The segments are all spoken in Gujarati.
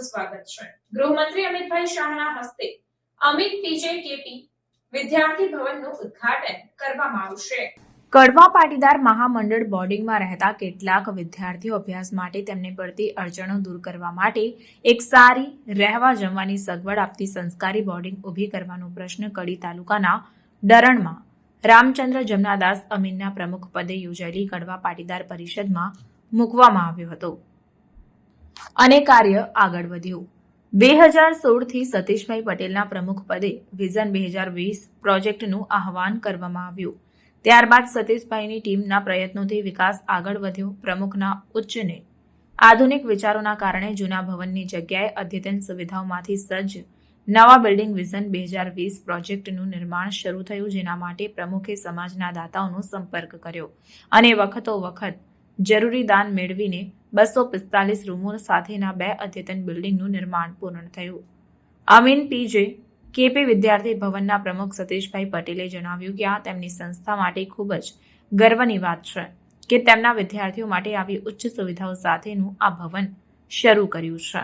સ્વાગત છે. ગૃહમંત્રી અમિતભાઈ શાહના હસ્તે અમિત પીજે કેપી વિદ્યાર્થી ભવનનું ઉદ્ઘાટન કરવામાં આવશે. કડવા પાટીદાર મહામંડળ બોર્ડિંગમાં રહેતા કેટલાક વિદ્યાર્થીઓ અભ્યાસ માટે તેમને પડતી અડચણો દૂર કરવા માટે એક સારી રહેવા જમવાની સગવડ આપતી સંસ્કારી બોર્ડિંગ ઊભી કરવાનો પ્રશ્ન કડી તાલુકાના ડરણમાં રામચંદ્ર જમનાદાસ અમીનના પ્રમુખ પદે યોજાયેલી કડવા પાટીદાર પરિષદમાં મૂકવામાં આવ્યો હતો. અને કાર્ય આગળ વધ્યું. બે હજાર સોળથી સતીશભાઈ પટેલના પ્રમુખ પદે વિઝન બે હજાર વીસ પ્રોજેક્ટનું આહવાન કરવામાં આવ્યું. ત્યારબાદ સતીશભાઈની ટીમના પ્રયત્નોથી વિકાસ આગળ વધ્યો પ્રમુખના ઉચ્ચને. આધુનિક વિચારોના કારણે જૂના ભવનની જગ્યાએ અદ્યતન સુવિધાઓમાંથી સજ્જ નવા બિલ્ડિંગ વિઝન બે હજાર વીસ પ્રોજેક્ટનું નિર્માણ શરૂ થયું, જેના માટે પ્રમુખે સમાજના દાતાઓનો સંપર્ક કર્યો અને વખતો વખત જરૂરી દાન મેળવીને બસો પિસ્તાલીસ રૂમો સાથેના બે અદ્યતન બિલ્ડિંગનું નિર્માણ પૂર્ણ થયું. અમીન પીજે કેપી વિદ્યાર્થી ભવનના પ્રમુખ સતીશભાઈ પટેલે જણાવ્યું કે આ તેમની સંસ્થા માટે ખૂબ જ ગર્વની વાત છે કે તેમના વિદ્યાર્થીઓ માટે આવી ઉચ્ચ સુવિધાઓ સાથેનું આ ભવન શરૂ કર્યું છે.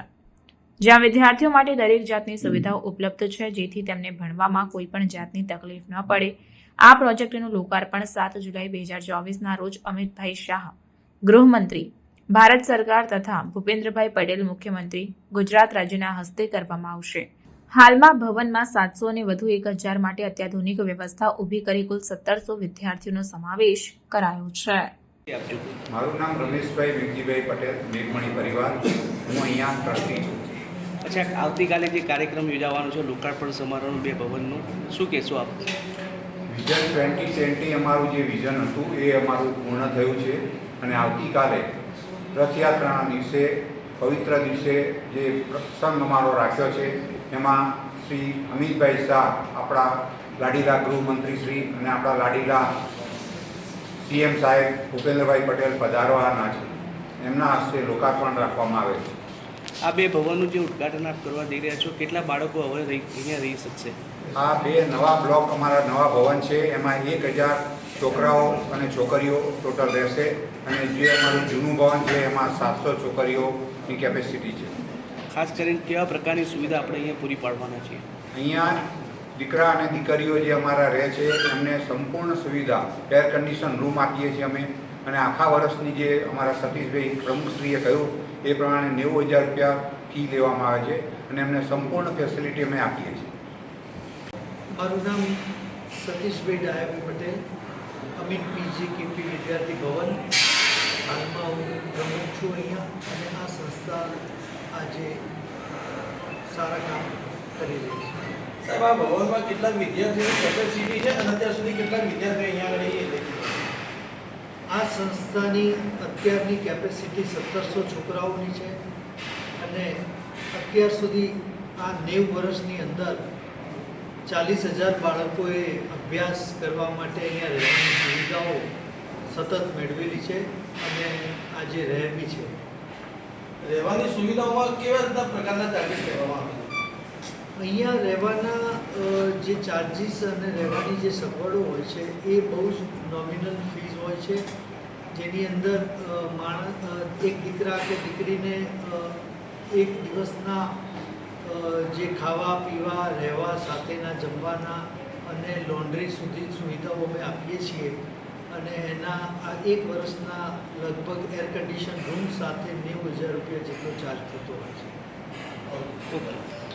જ્યાં વિદ્યાર્થીઓ માટે દરેક જાતની સુવિધાઓ ઉપલબ્ધ છે, જેથી તેમને ભણવામાં કોઈ પણ જાતની તકલીફ ન પડે. આ પ્રોજેક્ટનું લોકાર્પણ સાત જુલાઈ બે હજાર ચોવીસના રોજ અમિતભાઈ શાહ, ગૃહમંત્રી ભારત સરકાર તથા ભૂપેન્દ્રભાઈ પટેલ મુખ્યમંત્રી ગુજરાત રાજ્યના હસ્તે કરવામાં આવશે. હાલમાં ભવનમાં સાતસો અને વધુ એક હજાર માટે અત્યાધુનિક વ્યવસ્થા ઊભી કરી કુલ સત્તરસો વિદ્યાર્થીઓનો સમાવેશ કરાયો છે. મારું નામ રમેશભાઈ વિજયભાઈ પટેલ મેઘમણી પરિવાર. હું અહીંયા ટ્રસ્ટી છું. અચ્છા આવતીકાલે જે કાર્યક્રમ યોજાવાનો છે લોકાર્પણ સમારોહનું બે ભવનનું શું કહેશો આપ? વિઝન ટ્વેન્ટી ટ્વેન્ટી અમારું જે વિઝન હતું એ અમારું પૂર્ણ થયું છે. અને આવતીકાલે રથયાત્રાના દિવસે, પવિત્ર દિવસે જે પ્રસંગ અમારો રાખ્યો છે, એમાં શ્રી અમિતભાઈ શાહ, આપણા લાડીલા ગૃહમંત્રી શ્રી અને આપણા લાડીલા સીએમ સાહેબ ભૂપેન્દ્રભાઈ પટેલ પધારવાના છે. એમના હસ્તે લોકાર્પણ રાખવામાં આવે છે. આ બે ભવનનું જે ઉદ્ઘાટન આપ કરવા જઈ રહ્યા છો કેટલા બાળકો હવે અહીંયા રહી શકશે? આ બે નવા બ્લોક અમારા નવા ભવન છે એમાં એક હજાર છોકરાઓ અને છોકરીઓ ટોટલ રહેશે અને જે અમારું જૂનું ભવન છે એમાં સાતસો છોકરીઓની કેપેસિટી છે. ખાસ કરીને કેવા પ્રકારની સુવિધા આપણે અહીંયા પૂરી પાડવાના છીએ? અહીંયા દીકરા અને દીકરીઓ જે અમારા રહે છે એમને સંપૂર્ણ સુવિધા એર કન્ડિશન રૂમ આપીએ છીએ અમે. અને આખા વર્ષની જે અમારા સતીશભાઈ પ્રમુખશ્રીએ કહ્યું એ પ્રમાણે નેવું હજાર રૂપિયા ફી લેવામાં આવે છે અને એમને સંપૂર્ણ ફેસિલિટી અમે આપીએ છીએ. મારું નામ સતીશભાઈ ડાયાભાઈ પટેલ અમિત પીજી કેપી વિદ્યાર્થી ભવન. હાલમાં હું પ્રમુખ છું અહીંયા અને આ સંસ્થા આજે સારા કામ કરી રહી છે. સાહેબ આ ભવનમાં કેટલાક વિદ્યાર્થીઓની કેપેસિટી છે અને અત્યાર સુધી કેટલાક વિદ્યાર્થીઓ અહીંયા આ સંસ્થાની અત્યારની કેપેસિટી સત્તરસો છોકરાઓની છે અને અત્યાર સુધી આ નેવ વર્ષની અંદર ચાલીસ હજાર બાળકોએ અભ્યાસ કરવા માટે અહીંયા રહેવાની સુવિધાઓ સતત મેળવેલી છે અને આજે રહે બી છે. રહેવાની સુવિધાઓમાં કેવા રીતના પ્રકારના ચાર્જીસ કરવામાં આવે અહીંયા રહેવાના જે ચાર્જીસ અને રહેવાની જે સગવડો હોય છે એ બહુ જ નોમિનલ ફીસ હોય છે. જેની અંદર માણસ એક દીકરા કે દીકરીને એક દિવસના જે ખાવા, પીવા, રહેવા, સાથેના, જમવાના અને લોન્ડ્રી સુધી સુવિધાઓ અમે આપીએ છીએ. અને એના, આ એક વર્ષના લગભગ એર કન્ડિશન રૂમ સાથે નેવું હજાર રૂપિયા જેટલો ચાર્જ થતો હોય છે. ઓકે.